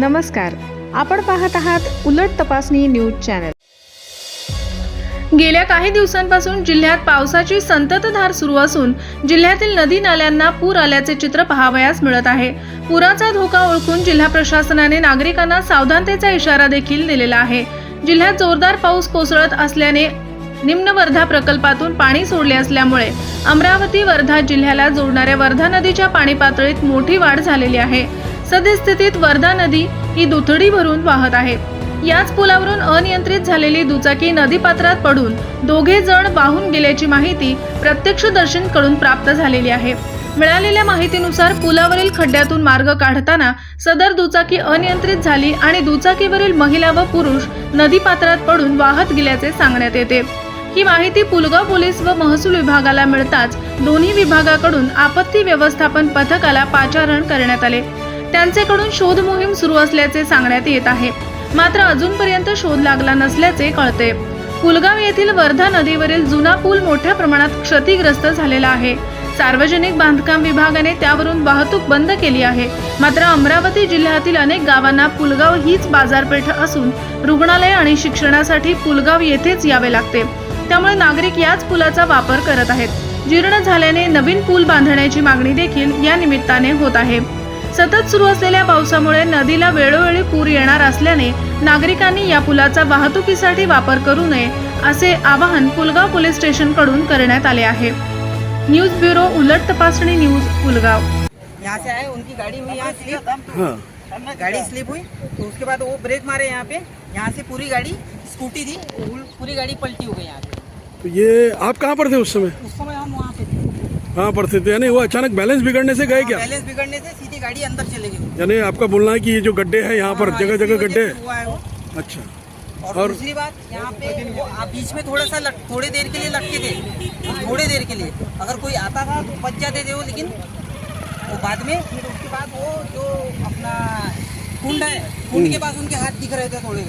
नमस्कार. आपण पाहत आहात उलट तपासणी न्यूज चॅनल. गेल्या काही दिवसांपासून जिल्ह्यात पावसाची संततधार सुरू असून जिल्ह्यातील नदी नाल्यांना पूर आल्याचे चित्र पाहावयास मिळत आहे. पुराचा धोका ओळखून जिल्हा प्रशासनाने नागरिकांना सावधानतेचा इशारा देखील दिलेला आहे. जिल्ह्यात जोरदार पाऊस कोसळत असल्याने निम्न वर्धा प्रकल्पातून पाणी सोडले असल्यामुळे अमरावती वर्धा जिल्ह्याला जोडणाऱ्या वर्धा नदीच्या पाणी पातळीत मोठी वाढ झालेली आहे. सद्यस्थितीत वर्धा नदी ही दुथडी भरून वाहत आहे. याच पुलावरून अनियंत्रित झालेली दुचाकी नदीपात्रात पडून दोघे जण वाहून गेल्याची माहिती प्रत्यक्षदर्शींकडून प्राप्त झालेली आहे. मिळालेल्या माहितीनुसार पुलावरील खड्ड्यातून मार्ग काढताना सदर दुचाकी अनियंत्रित झाली आणि दुचाकीवरील महिला व पुरुष नदीपात्रात पडून वाहत गेल्याचे सांगण्यात येते. ही माहिती पुलगाव पोलीस व महसूल विभागाला मिळताच दोन्ही विभागाकडून आपत्ती व्यवस्थापन पथकाला पाचारण करण्यात आले. त्यांचेकडून शोध मोहीम सुरू असल्याचे सांगण्यात येत आहे. मात्र अजूनपर्यंत शोध लागला नसल्याचे कळते. पुलगाव येथील वर्धा नदीवरील जुना पूल मोठ्या प्रमाणात क्षतिग्रस्त झालेला आहे. सार्वजनिक बांधकाम विभागाने त्यावरून वाहतूक बंद केली आहे. मात्र अमरावती जिल्ह्यातील अनेक गावांना पुलगाव हीच बाजारपेठ असून रुग्णालय आणि शिक्षणासाठी पुलगाव येथेच यावे लागते. त्यामुळे नागरिक याच पुलाचा वापर करत आहेत. जीर्ण झाल्याने नवीन पूल बांधण्याची मागणी देखील या निमित्ताने होत आहे. सतत सुरू असलेल्या पावसामुळे नदीला वेळोवेळी पूर येणार असल्याने नागरिकांनी या पुलाचा वाहतुकीसाठी वापर करू नये असे आवाहन पुलगाव पोलीस स्टेशनकडून करण्यात आले आहे. न्यूज ब्युरो उलट तपासणी न्यूज पुलगाव. यहाँ से आए उनकी गाड़ी हुई यहाँ स्लिप हाँ। गाड़ी स्लिप हुई तो उसके बाद वो ब्रेक मारे यहाँ पे। यहाँ से पूरी गाड़ी स्कूटी थी पूरी गाड़ी पलटी हो गई यहाँ पे। तो ये आप कहाँ पर थे उस समय? उस समय हम वहाँ पे थे कहाँ पर थे तो यानी वो अचानक बैलेंस बिगड़ने से गए क्या? बैलेंस बिगड़ने से सीधी गाड़ी अंदर चले गई। यानी आपका बोलना है कि ये जो गड्ढे हैं यहाँ पर हाँ, जगह जगह गड्ढे। है अच्छा। और, और- दूसरी बात यहाँ पे वो आप बीच में थोड़ा सा लट, थोड़ी देर के लिए लटके थे। थोड़ी देर के लिए। अगर कोई आता था तो बच जाते थे वो लेकिन वो बाद में फिर उसके बाद वो जो अपना कुंड है कुंड के पास उनके हाथ दिख रहे थे थोड़े।